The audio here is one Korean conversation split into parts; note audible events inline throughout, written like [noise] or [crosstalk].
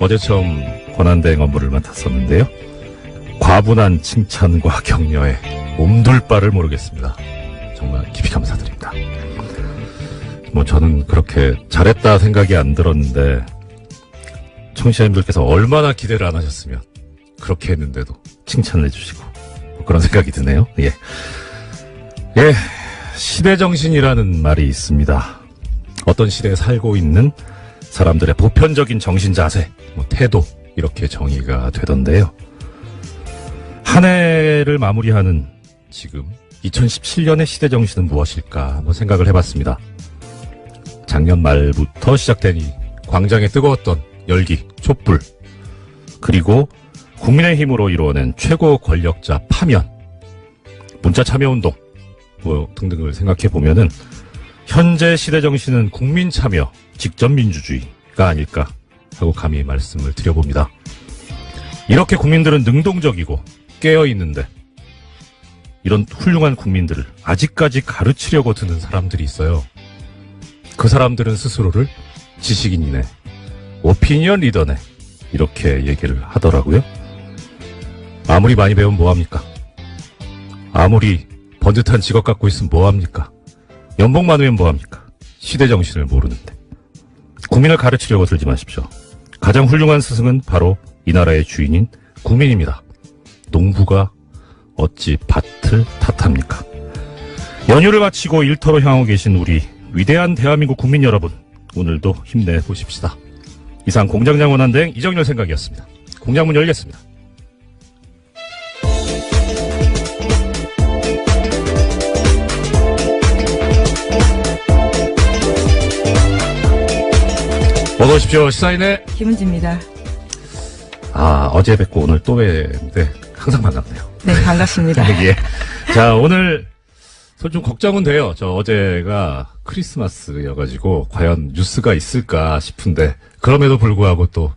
어제 처음 권한대행 업무를 맡았었는데요. 과분한 칭찬과 격려에 몸둘 바를 모르겠습니다. 정말 깊이 감사드립니다. 뭐 저는 그렇게 잘했다 생각이 안 들었는데 청취자님들께서 얼마나 기대를 안 하셨으면 그렇게 했는데도 칭찬을 해주시고 뭐 그런 생각이 드네요. 예. 예. 시대 정신이라는 말이 있습니다. 어떤 시대에 살고 있는 사람들의 보편적인 정신 자세, 뭐 태도 이렇게 정의가 되던데요. 한 해를 마무리하는 지금 2017년의 시대 정신은 무엇일까 한번 생각을 해봤습니다. 작년 말부터 시작된 이 광장에 뜨거웠던 열기, 촛불, 그리고 국민의힘으로 이루어낸 최고 권력자 파면, 문자 참여 운동, 뭐 등등을 생각해 보면은 현재 시대 정신은 국민 참여, 직접 민주주의가 아닐까 하고 감히 말씀을 드려봅니다. 이렇게 국민들은 능동적이고 깨어 있는데 이런 훌륭한 국민들을 아직까지 가르치려고 드는 사람들이 있어요. 그 사람들은 스스로를 지식인이네, 오피니언 리더네 이렇게 얘기를 하더라고요. 아무리 많이 배우면 뭐합니까? 아무리 번듯한 직업 갖고 있으면 뭐합니까? 연봉 많으면 뭐합니까? 시대 정신을 모르는데. 국민을 가르치려고 들지 마십시오. 가장 훌륭한 스승은 바로 이 나라의 주인인 국민입니다. 농부가 어찌 밭을 탓합니까? 연휴를 마치고 일터로 향하고 계신 우리 위대한 대한민국 국민 여러분, 오늘도 힘내보십시다. 이상 공장장 원한대행 이정열 생각이었습니다. 공장문 열겠습니다. 어서 오십시오. 시사인의 김은지입니다. 아, 어제 뵙고 오늘 또 뵙는데 항상 반갑네요. 네, 반갑습니다. [laughs] 예. 자, 오늘 좀 걱정은 돼요. 저 어제가 크리스마스여가지고 과연 뉴스가 있을까 싶은데 그럼에도 불구하고 또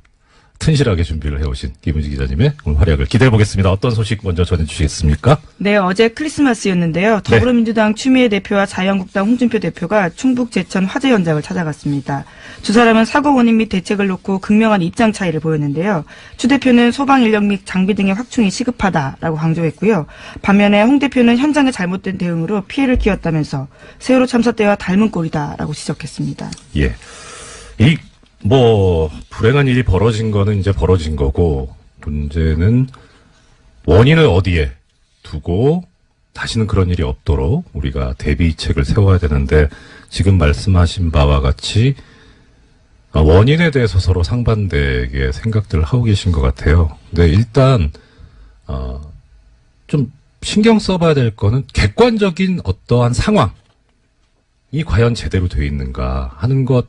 튼실하게 준비를 해오신 김은지 기자님의 오늘 활약을 기대해 보겠습니다. 어떤 소식 먼저 전해주시겠습니까? 네, 어제 크리스마스였는데요. 더불어민주당 추미애 대표와 자유한국당 홍준표 대표가 충북 제천 화재 현장을 찾아갔습니다. 두 사람은 사고 원인 및 대책을 놓고 극명한 입장 차이를 보였는데요. 추 대표는 소방 인력 및 장비 등의 확충이 시급하다라고 강조했고요. 반면에 홍 대표는 현장의 잘못된 대응으로 피해를 키웠다면서 세월호 참사 때와 닮은 꼴이다라고 지적했습니다. 예. 이, 뭐, 불행한 일이 벌어진 거는 이제 벌어진 거고, 문제는 원인을 어디에 두고 다시는 그런 일이 없도록 우리가 대비책을 세워야 되는데, 지금 말씀하신 바와 같이 아, 원인에 대해서 서로 상반되게 생각들을 하고 계신 것 같아요. 근데 일단, 어, 좀 신경 써봐야 될 거는 객관적인 어떠한 상황, 이 과연 제대로 돼 있는가 하는 것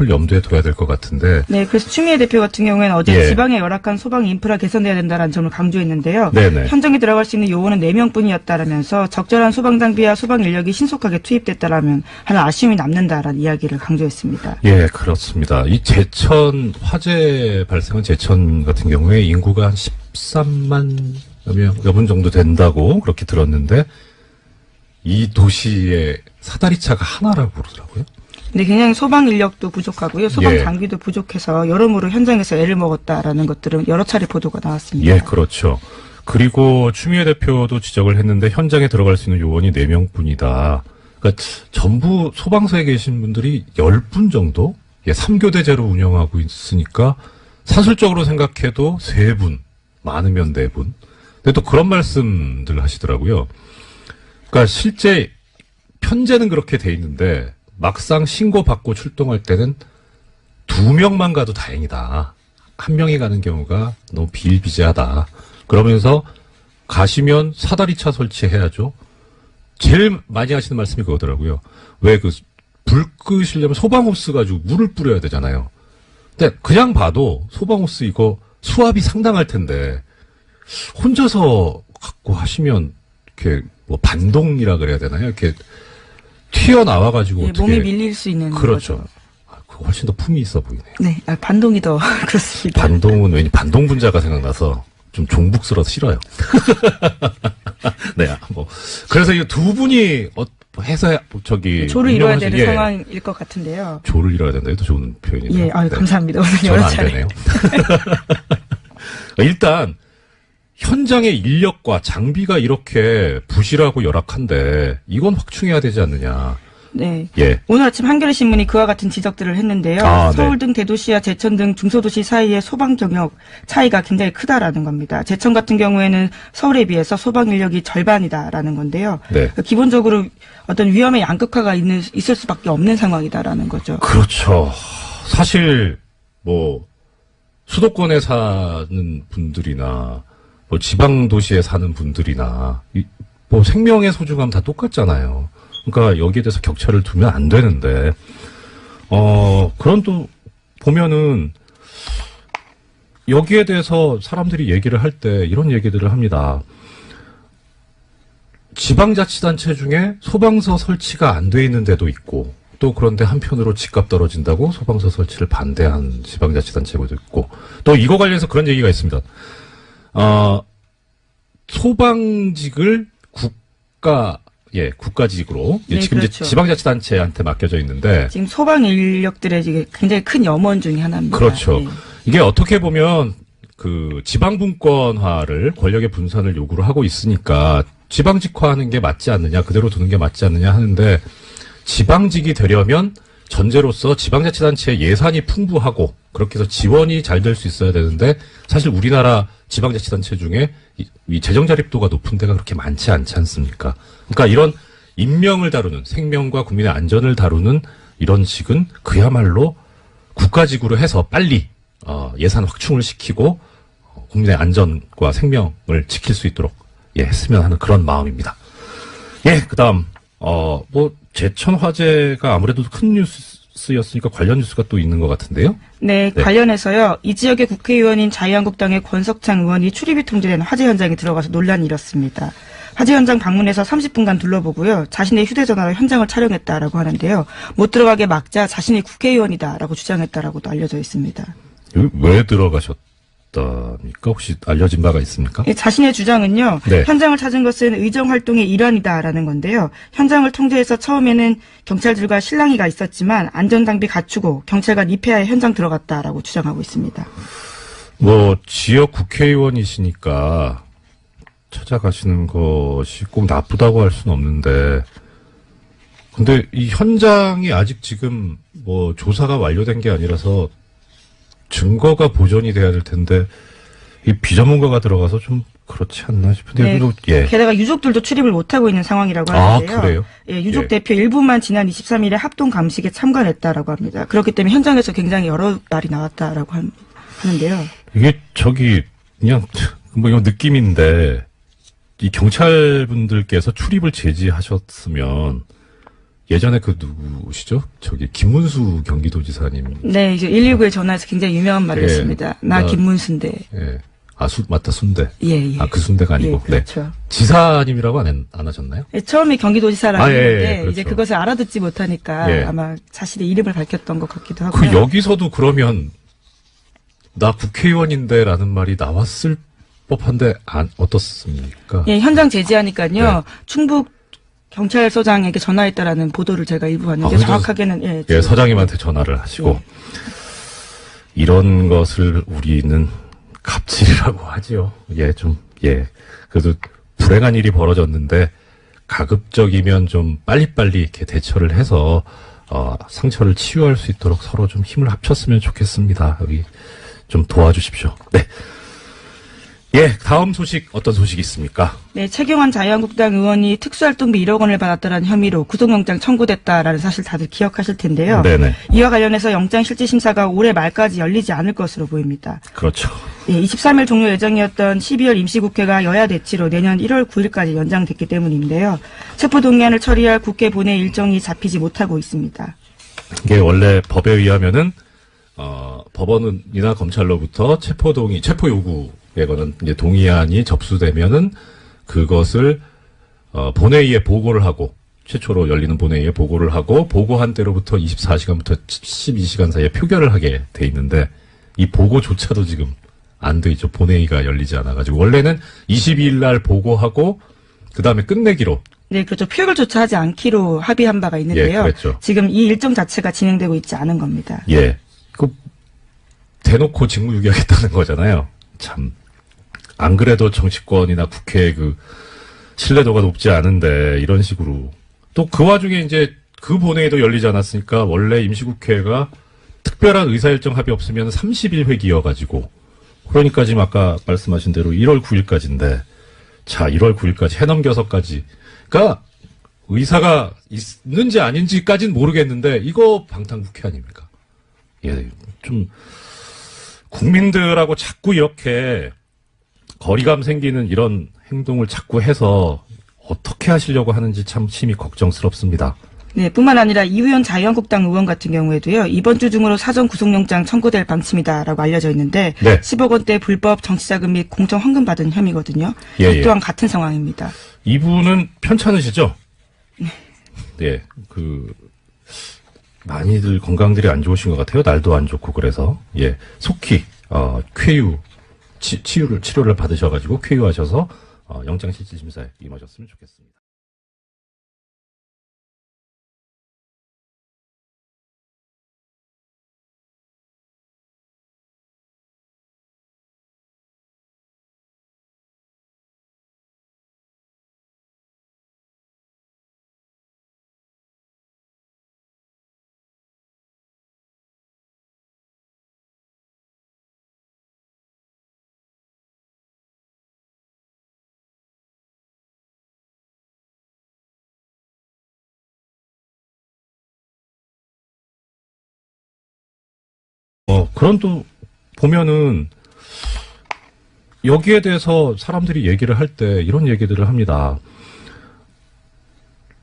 을 염두에 둬야 될 것 같은데 네, 그래서 추미애 대표 같은 경우에는 어제 예. 지방의 열악한 소방 인프라 개선돼야 된다라는 점을 강조했는데요. 네네. 현장에 들어갈 수 있는 요원은 4명뿐이었다라면서 적절한 소방 장비와 소방 인력이 신속하게 투입됐다라면 하는 아쉬움이 남는다라는 이야기를 강조했습니다. 예 그렇습니다. 이 제천 화재 발생한 제천 같은 경우에 인구가 한 13만 여분 정도 된다고 그렇게 들었는데 이 도시의 사다리 차가 하나라고 그러더라고요. 근데 굉장히 소방 인력도 부족하고요. 소방 예. 장비도 부족해서 여러모로 현장에서 애를 먹었다라는 것들은 여러 차례 보도가 나왔습니다. 예, 그렇죠. 그리고 추미애 대표도 지적을 했는데 현장에 들어갈 수 있는 요원이 4명뿐이다. 그러니까 전부 소방서에 계신 분들이 10분 정도? 예, 3교대제로 운영하고 있으니까 사실적으로 생각해도 3분, 많으면 4분. 근데 또 그런 말씀들 하시더라고요. 그러니까 실제 편제는 그렇게 돼 있는데 막상 신고 받고 출동할 때는 두 명만 가도 다행이다. 한 명이 가는 경우가 너무 비일비재하다. 그러면서 가시면 사다리차 설치해야죠. 제일 많이 하시는 말씀이 그거더라고요. 왜 그 불 끄시려면 소방호스 가지고 물을 뿌려야 되잖아요. 근데 그냥 봐도 소방호스 이거 수압이 상당할 텐데 혼자서 갖고 하시면 이렇게 뭐 반동이라 그래야 되나요? 이렇게 튀어나와 가지고 예, 몸이 밀릴 수 있는 그렇죠. 거죠. 아, 그거 훨씬 더 품이 있어 보이네요. 네, 아, 반동이 더 [laughs] 그렇습니다. 반동은 왠지 반동 분자가 생각나서 좀 종북스러워서 싫어요. [laughs] 네, 뭐 그래서 이 두 분이 어, 해서 저기 조를 이뤄야 되는 예, 상황일 것 같은데요. 조를 이뤄야 된다. 이것도 좋은 표현이네요. 예, 아유, 네. 감사합니다. 오늘 여러 안 차례. 되네요. [laughs] 일단 현장의 인력과 장비가 이렇게 부실하고 열악한데 이건 확충해야 되지 않느냐. 네. 예. 오늘 아침 한겨레 신문이 그와 같은 지적들을 했는데요. 아, 네. 서울 등 대도시와 제천 등 중소도시 사이의 소방 경력 차이가 굉장히 크다라는 겁니다. 제천 같은 경우에는 서울에 비해서 소방 인력이 절반이다라는 건데요. 네. 그러니까 기본적으로 어떤 위험의 양극화가 있는, 있을 수밖에 없는 상황이다라는 거죠. 그렇죠. 사실 뭐 수도권에 사는 분들이나 뭐 지방 도시에 사는 분들이나 이- 뭐 생명의 소중함 다 똑같잖아요. 그러니까 여기에 대해서 격차를 두면 안 되는데 어 그런 또 보면은 여기에 대해서 사람들이 얘기를 할 때 이런 얘기들을 합니다. 지방자치단체 중에 소방서 설치가 안 돼 있는 데도 있고 또 그런데 한편으로 집값 떨어진다고 소방서 설치를 반대한 지방자치단체도 있고 또 이거 관련해서 그런 얘기가 있습니다. 어, 소방직을 국가 예 국가직으로 예, 네, 지금 그렇죠. 이제 지방자치단체한테 맡겨져 있는데 지금 소방 인력들의 굉장히 큰 염원 중의 하나입니다. 그렇죠. 예. 이게 어떻게 보면 그 지방 분권화를 권력의 분산을 요구를 하고 있으니까 지방직화하는 게 맞지 않느냐, 그대로 두는 게 맞지 않느냐 하는데 지방직이 되려면 전제로서 지방자치단체의 예산이 풍부하고 그렇게 해서 지원이 잘 될 수 있어야 되는데 사실 우리나라 지방자치단체 중에 이, 이 재정 자립도가 높은 데가 그렇게 많지 않지 않습니까? 그러니까 이런 인명을 다루는 생명과 국민의 안전을 다루는 이런 식은 그야말로 국가직으로 해서 빨리 어, 예산 확충을 시키고 어, 국민의 안전과 생명을 지킬 수 있도록 예, 했으면 하는 그런 마음입니다. 예, 그다음 어, 뭐 제천 화재가 아무래도 큰 뉴스였으니까 관련 뉴스가 또 있는 것 같은데요. 네, 네. 관련해서요. 이 지역의 국회의원인 자유한국당의 권석창 의원이 출입이 통제된 화재 현장에 들어가서 논란이 일었습니다. 화재 현장 방문해서 30분간 둘러보고요. 자신의 휴대전화로 현장을 촬영했다라고 하는데요. 못 들어가게 막자 자신이 국회의원이다라고 주장했다라고도 알려져 있습니다. 왜 들어가셨 답니까? 혹시 알려진 바가 있습니까? 예, 자신의 주장은요. 네. 현장을 찾은 것은 의정 활동의 일환이다라는 건데요. 현장을 통제해서 처음에는 경찰들과 실랑이가 있었지만 안전 장비 갖추고 경찰관 입회하에 현장 들어갔다라고 주장하고 있습니다. 뭐 지역 국회의원이시니까 찾아가시는 것이 꼭 나쁘다고 할 수는 없는데 근데 이 현장이 아직 지금 뭐 조사가 완료된 게 아니라서 증거가 보존이 돼야 될 텐데 이 비전문가가 들어가서 좀 그렇지 않나 싶은데 네. 그래도 예. 게다가 유족들도 출입을 못하고 있는 상황이라고 아, 하는데요. 그래요? 예, 유족 예. 대표 일부만 지난 23일에 합동 감식에 참관했다라고 합니다. 그렇기 때문에 현장에서 굉장히 여러 말이 나왔다라고 한- 하는데요. 이게 저기 그냥 [laughs] 뭐 이거 느낌인데 이 경찰분들께서 출입을 제지하셨으면 예전에 그 누구시죠? 저기 김문수 경기도지사님 네, 이제 119에 전화해서 굉장히 유명한 말이었습니다. 예. 나 나- 김문수인데. 예. 아, 수, 맞다, 순대. 예, 예. 아, 그 순대가 아니고. 예, 그렇죠. 네. 지사님이라고 안, 했- 안 하셨나요? 예, 처음에 경기도지사라고 아, 예, 했는데 예, 그렇죠. 이제 그것을 알아듣지 못하니까 예. 아마 자신의 이름을 밝혔던 것 같기도 그 하고요. 여기서도 그러면 나 국회의원인데 라는 말이 나왔을 법한데 안, 어떻습니까? 예, 현장 제지하니까요. 네. 충북 경찰서장에게 전화했다라는 보도를 제가 일부 봤는데 아, 정확하게는 예, 예, 서장님한테 전화를 하시고 이런 것을 우리는 갑질이라고 하지요. 예, 좀 예. 그래도 불행한 일이 벌어졌는데 가급적이면 좀 빨리빨리 이렇게 대처를 해서 어, 상처를 치유할 수 있도록 서로 좀 힘을 합쳤으면 좋겠습니다. 여기 좀 도와주십시오. 네. 예, 다음 소식 어떤 소식이 있습니까? 네, 최경환 자유한국당 의원이 특수활동비 1억 원을 받았다는 혐의로 구속영장 청구됐다라는 사실 다들 기억하실 텐데요. 네네. 이와 관련해서 영장 실질 심사가 올해 말까지 열리지 않을 것으로 보입니다. 그렇죠. 예, 23일 종료 예정이었던 12월 임시국회가 여야 대치로 내년 1월 9일까지 연장됐기 때문인데요. 체포동의안을 처리할 국회 본회 일정이 잡히지 못하고 있습니다. 이게 원래 법에 의하면은 어, 법원이나 검찰로부터 체포 동의, 체포 요구 에 관한 이제 동의안이 접수되면은 그것을 어, 본회의에 보고를 하고 최초로 열리는 본회의에 보고를 하고 보고한 때로부터 24시간부터 12시간 사이에 표결을 하게 돼 있는데 이 보고조차도 지금 안 돼 있죠. 본회의가 열리지 않아 가지고 원래는 22일 날 보고하고 그 다음에 끝내기로 네, 그렇죠. 표결조차 하지 않기로 합의한 바가 있는데요. 예. 지금 이 일정 자체가 진행되고 있지 않은 겁니다. 예. 그 대놓고 직무유기하겠다는 거잖아요. 참. 안 그래도 정치권이나 국회 그 신뢰도가 높지 않은데 이런 식으로 또 그 와중에 이제 그 본회의도 열리지 않았으니까 원래 임시국회가 특별한 의사일정 합의 없으면 30일 회기여가지고 그러니까 지금 아까 말씀하신 대로 1월 9일까지인데 자 1월 9일까지 해넘겨서까지 그러니까 의사가 있는지 아닌지까지는 모르겠는데 이거 방탄국회 아닙니까? 예, 좀 국민들하고 자꾸 이렇게 거리감 생기는 이런 행동을 자꾸 해서 어떻게 하시려고 하는지 참 심히 걱정스럽습니다. 네, 뿐만 아니라 이우현 자유한국당 의원 같은 경우에도요, 이번 주 중으로 사전 구속영장 청구될 방침이다라고 알려져 있는데, 네. 10억 원대 불법 정치자금 및 공천 헌금 받은 혐의거든요. 예, 이 예. 또한 같은 상황입니다. 이분은 편찮으시죠? 네, 그 많이들 건강들이 안 좋으신 것 같아요. 날도 안 좋고 그래서 예 속히 어, 쾌유 치, 치유를 치료를 받으셔가지고 쾌유하셔서 어, 영장실질심사에 임하셨으면 좋겠습니다. 어, 그런 또 보면은 여기에 대해서 사람들이 얘기를 할 때 이런 얘기들을 합니다.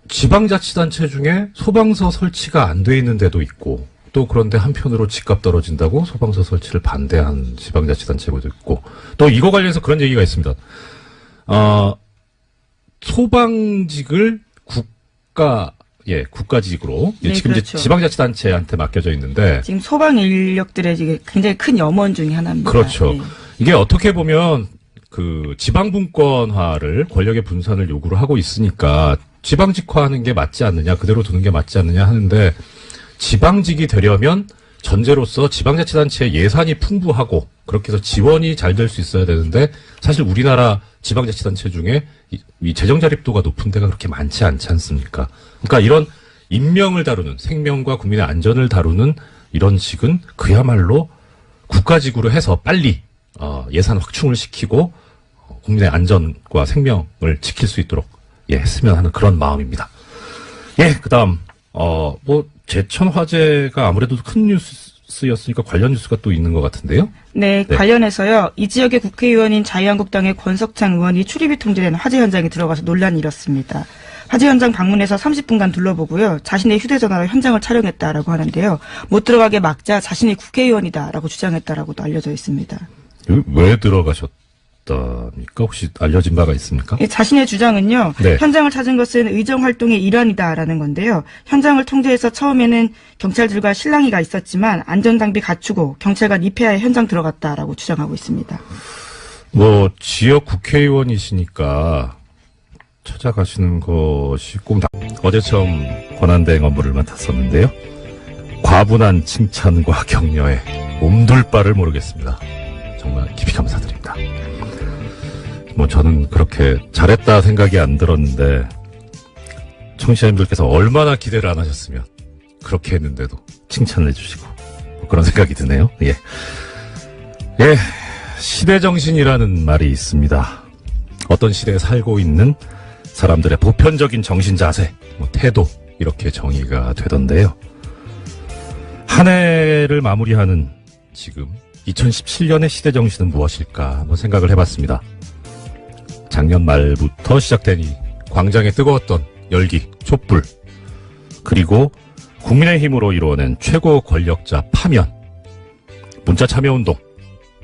지방자치단체 중에 소방서 설치가 안 돼 있는 데도 있고 또 그런데 한편으로 집값 떨어진다고 소방서 설치를 반대한 지방자치단체도 있고 또 이거 관련해서 그런 얘기가 있습니다. 어, 소방직을 국가 예 국가직으로 예, 네, 지금 그렇죠. 이제 지방자치단체한테 맡겨져 있는데 지금 소방 인력들의 지금 굉장히 큰 염원 중에 하나입니다. 그렇죠. 네. 이게 어떻게 보면 그 지방분권화를 권력의 분산을 요구를 하고 있으니까 지방직화하는 게 맞지 않느냐, 그대로 두는 게 맞지 않느냐 하는데 지방직이 되려면 전제로서 지방자치단체의 예산이 풍부하고 그렇게 해서 지원이 잘 될 수 있어야 되는데 사실 우리나라 지방자치단체 중에 이, 이 재정 자립도가 높은 데가 그렇게 많지 않지 않습니까? 그러니까 이런 인명을 다루는 생명과 국민의 안전을 다루는 이런 식은 그야말로 국가직으로 해서 빨리 어, 예산 확충을 시키고 어, 국민의 안전과 생명을 지킬 수 있도록 예, 했으면 하는 그런 마음입니다. 예, 그다음 어, 뭐 제천 화재가 아무래도 큰 뉴스 였으니까 관련 뉴스가 또 있는 것 같은데요. 네, 네. 관련해서요. 이 지역의 국회의원인 자유한국당의 권석창 의원이 출입이 통제된 화재 현장에 들어가서 논란이 일었습니다. 화재 현장 방문해서 30분간 둘러보고요. 자신의 휴대전화로 현장을 촬영했다라고 하는데요. 못 들어가게 막자 자신이 국회의원이다라고 주장했다라고도 알려져 있습니다. 왜 들어가셨 답니까? 혹시 알려진 바가 있습니까? 이 자신의 주장은요. 네. 현장을 찾은 것은 의정 활동의 일환이다라는 건데요. 현장을 통제해서 처음에는 경찰들과 실랑이가 있었지만 안전장비 갖추고 경찰관 입회하에 현장 들어갔다라고 주장하고 있습니다. 뭐 지역 국회의원이시니까 찾아가시는 것이 꼭 나... 어제 처음 권한대행 업무를 맡았었는데요. 과분한 칭찬과 격려에 몸둘 바를 모르겠습니다. 정말 깊이 감사드립니다. 뭐 저는 그렇게 잘했다 생각이 안 들었는데 청취자님들께서 얼마나 기대를 안 하셨으면 그렇게 했는데도 칭찬을 해주시고 뭐 그런 생각이 드네요. 예. 예, 시대 정신이라는 말이 있습니다. 어떤 시대에 살고 있는 사람들의 보편적인 정신 자세, 뭐 태도 이렇게 정의가 되던데요. 한 해를 마무리하는 지금 2017년의 시대 정신은 무엇일까 한번 생각을 해봤습니다. 작년 말부터 시작된 이 광장에 뜨거웠던 열기, 촛불, 그리고 국민의힘으로 이루어낸 최고 권력자 파면, 문자 참여운동,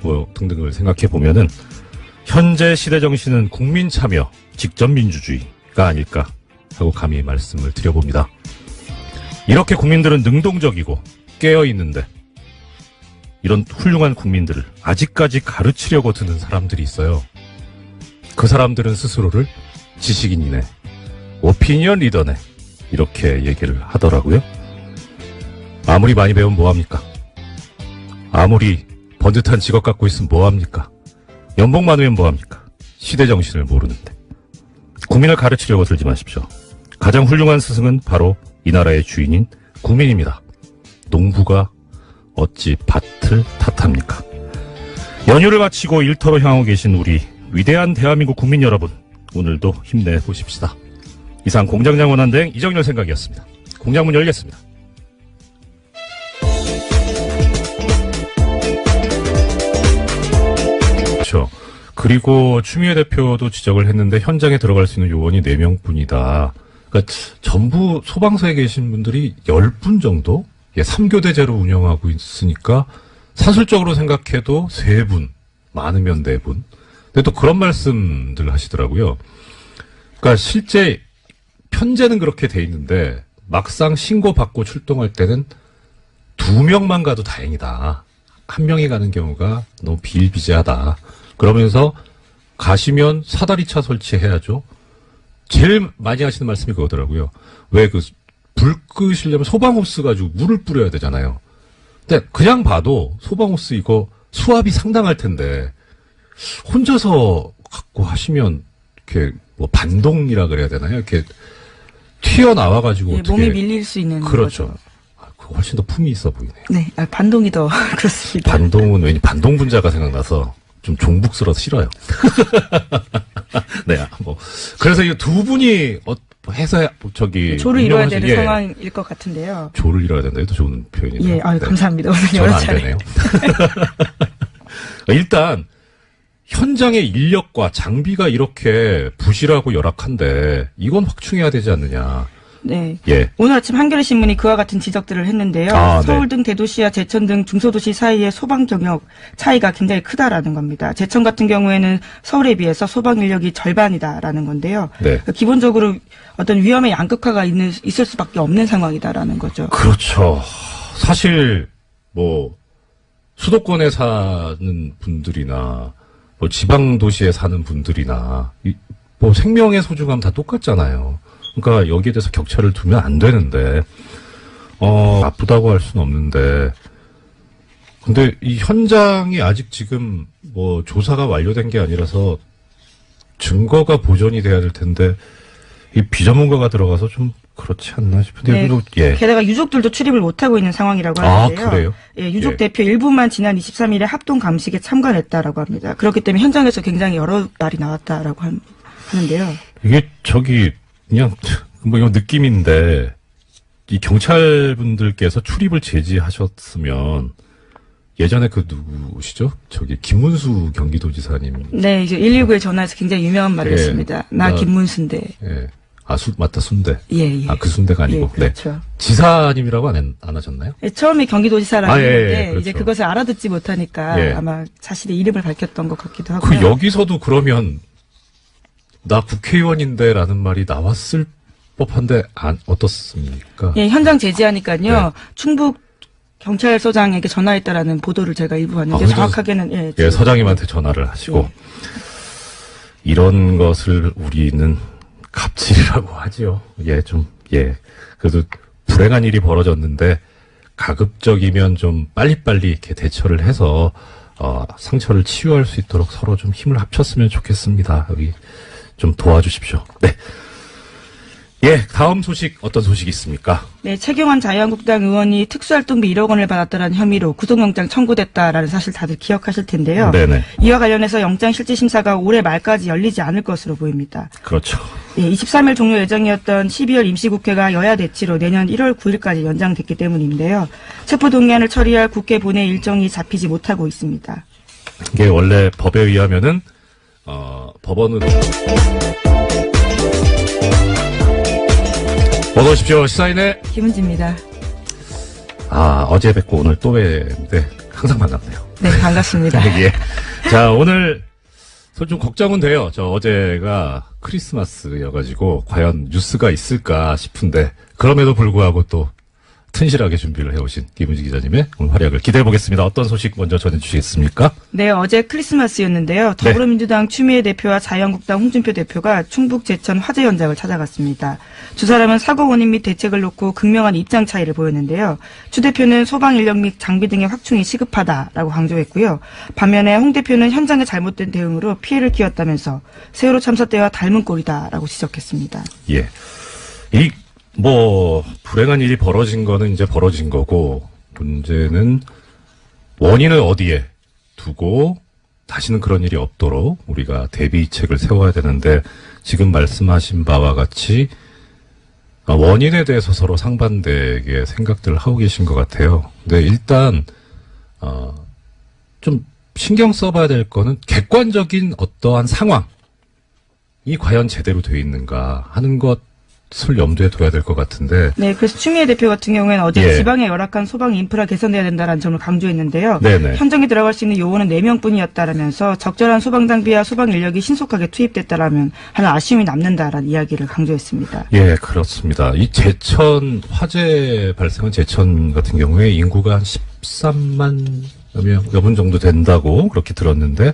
뭐 등등을 생각해 보면은 현재 시대 정신은 국민 참여, 직접 민주주의가 아닐까 하고 감히 말씀을 드려봅니다. 이렇게 국민들은 능동적이고 깨어 있는데 이런 훌륭한 국민들을 아직까지 가르치려고 드는 사람들이 있어요. 그 사람들은 스스로를 지식인이네, 오피니언 리더네 이렇게 얘기를 하더라고요. 아무리 많이 배우면 뭐합니까? 아무리 번듯한 직업 갖고 있으면 뭐합니까? 연봉 많으면 뭐합니까? 시대 정신을 모르는데. 국민을 가르치려고 들지 마십시오. 가장 훌륭한 스승은 바로 이 나라의 주인인 국민입니다. 농부가 어찌 밭을 탓합니까? 연휴를 마치고 일터로 향하고 계신 우리 위대한 대한민국 국민 여러분, 오늘도 힘내보십시다. 이상 공장장 원한대행 이정열 생각이었습니다. 공장문 열겠습니다. 그렇죠. 그리고 추미애 대표도 지적을 했는데 현장에 들어갈 수 있는 요원이 4명뿐이다. 그러니까 전부 소방서에 계신 분들이 10분 정도? 예, 3교대제로 운영하고 있으니까 사술적으로 생각해도 3분, 많으면 4분. 근데 또 그런 말씀들 하시더라고요. 그러니까 실제 편제는 그렇게 돼 있는데 막상 신고받고 출동할 때는 두 명만 가도 다행이다. 한 명이 가는 경우가 너무 비일비재하다. 그러면서 가시면 사다리차 설치해야죠. 제일 많이 하시는 말씀이 그거더라고요. 왜 그 불 끄시려면 소방호스 가지고 물을 뿌려야 되잖아요. 근데 그냥 봐도 소방호스 이거 수압이 상당할 텐데 혼자서 갖고 하시면 이렇게 뭐 반동이라 그래야 되나요? 이렇게 튀어나와 가지고 예, 어떻게 몸이 밀릴 수 있는 그렇죠. 거죠. 아, 그거 훨씬 더 품이 있어 보이네요. 네, 아, 반동이 더 [laughs] 그렇습니다. 반동은 왠지 반동 분자가 생각나서 좀 종북스러워서 싫어요. [laughs] 네, 뭐 그래서 이 두 분이 어, 해서 저기 조를 이뤄야 되는 예, 상황일 것 같은데요. 조를 이뤄야 된다. 이것도 좋은 표현이네요. 예, 아 네. 감사합니다. 오늘 저는 여러 안 차례. 되네요. [laughs] 일단 현장의 인력과 장비가 이렇게 부실하고 열악한데 이건 확충해야 되지 않느냐. 네. 예. 오늘 아침 한겨레 신문이 그와 같은 지적들을 했는데요. 아, 네. 서울 등 대도시와 제천 등 중소도시 사이의 소방 경력 차이가 굉장히 크다라는 겁니다. 제천 같은 경우에는 서울에 비해서 소방 인력이 절반이다라는 건데요. 네. 그러니까 기본적으로 어떤 위험의 양극화가 있는, 있을 수밖에 없는 상황이다라는 거죠. 그렇죠. 사실 뭐 수도권에 사는 분들이나 뭐 지방 도시에 사는 분들이나 이- 뭐 생명의 소중함 다 똑같잖아요. 그러니까 여기에 대해서 격차를 두면 안 되는데 어 나쁘다고 할 수는 없는데 근데 이 현장이 아직 지금 뭐 조사가 완료된 게 아니라서 증거가 보존이 돼야 될 텐데 이 비전문가가 들어가서 좀 그렇지 않나 싶은데 네. 그래도 예. 게다가 유족들도 출입을 못하고 있는 상황이라고 아, 하는데요. 그래요? 예, 유족 예. 대표 일부만 지난 23일에 합동 감식에 참관했다라고 합니다. 그렇기 때문에 현장에서 굉장히 여러 말이 나왔다라고 한- 하는데요. 이게 저기 그냥 뭐 이거 느낌인데 이 경찰 분들께서 출입을 제지하셨으면 예전에 그 누구시죠? 저기 김문수 경기도지사님 네, 이제 119에 전화해서 굉장히 유명한 말을 예. 했습니다. 나 나- 김문수인데. 예. 아, 수, 맞다, 순대. 예, 예. 아, 그 순대가 아니고. 예, 그렇죠. 네. 지사님이라고 안, 했- 안 하셨나요? 예, 처음에 경기도지사라고 아, 예, 예, 했는데 그렇죠. 이제 그것을 알아듣지 못하니까 예. 아마 자신의 이름을 밝혔던 것 같기도 그 하고요. 여기서도 그러면 나 국회의원인데 라는 말이 나왔을 법한데 안, 어떻습니까? 예, 현장 제지하니까요. 네. 충북 경찰서장에게 전화했다라는 보도를 제가 일부 봤는데 아, 그래서- 정확하게는 예, 예, 서장님한테 전화를 하시고 이런 것을 우리는 갑질이라고 하지요. 예, 좀 예. 그래도 불행한 일이 벌어졌는데 가급적이면 좀 빨리빨리 이렇게 대처를 해서 어, 상처를 치유할 수 있도록 서로 좀 힘을 합쳤으면 좋겠습니다. 여기 좀 도와주십시오. 네. 예, 다음 소식 어떤 소식이 있습니까? 네, 최경환 자유한국당 의원이 특수활동비 1억 원을 받았다는 혐의로 구속영장 청구됐다라는 사실 다들 기억하실 텐데요. 네네. 이와 관련해서 영장실질심사가 올해 말까지 열리지 않을 것으로 보입니다. 그렇죠. 예, 23일 종료 예정이었던 12월 임시국회가 여야 대치로 내년 1월 9일까지 연장됐기 때문인데요. 체포동의안을 처리할 국회 본회 일정이 잡히지 못하고 있습니다. 이게 원래 법에 의하면은 어, 법원은 어서 오십시오 시사인의 김은지입니다. 아 어제 뵙고 오늘 또 뵙는데 항상 반갑네요. 네, 반갑습니다. [laughs] 예. 자 오늘 솔좀 걱정은 돼요. 저 어제가 크리스마스여가지고 과연 뉴스가 있을까 싶은데 그럼에도 불구하고 또 튼실하게 준비를 해오신 김은지 기자님의 오늘 활약을 기대해 보겠습니다. 어떤 소식 먼저 전해주시겠습니까? 네, 어제 크리스마스였는데요. 더불어민주당 추미애 대표와 자유한국당 홍준표 대표가 충북 제천 화재 현장을 찾아갔습니다. 두 사람은 사고 원인 및 대책을 놓고 극명한 입장 차이를 보였는데요. 추 대표는 소방 인력 및 장비 등의 확충이 시급하다라고 강조했고요. 반면에 홍 대표는 현장의 잘못된 대응으로 피해를 키웠다면서 세월호 참사 때와 닮은 꼴이다라고 지적했습니다. 예. 이, 뭐, 불행한 일이 벌어진 거는 이제 벌어진 거고, 문제는 원인을 어디에 두고 다시는 그런 일이 없도록 우리가 대비책을 세워야 되는데, 지금 말씀하신 바와 같이 아, 원인에 대해서 서로 상반되게 생각들을 하고 계신 것 같아요. 근데 일단, 어, 좀 신경 써봐야 될 거는 객관적인 어떠한 상황이 과연 제대로 돼 있는가 하는 것 을 염두에 둬야 될 것 같은데, 네, 그래서 추미애 대표 같은 경우에는 어제 예. 지방의 열악한 소방 인프라 개선돼야 된다는 점을 강조했는데요. 네네. 현장에 들어갈 수 있는 요원은 4명뿐이었다라면서 적절한 소방 장비와 소방 인력이 신속하게 투입됐다라면 하는 아쉬움이 남는다라는 이야기를 강조했습니다. 예, 그렇습니다. 이 제천, 화재 발생한 제천 같은 경우에 인구가 한 13만 명, 여분 정도 된다고 그렇게 들었는데,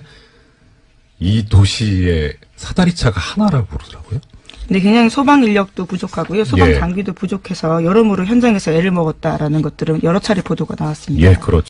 이 도시의 사다리 차가 하나라고 그러더라고요. 근데 굉장히 소방 인력도 부족하고요. 소방 예. 장비도 부족해서 여러모로 현장에서 애를 먹었다라는 것들은 여러 차례 보도가 나왔습니다. 예, 그렇죠.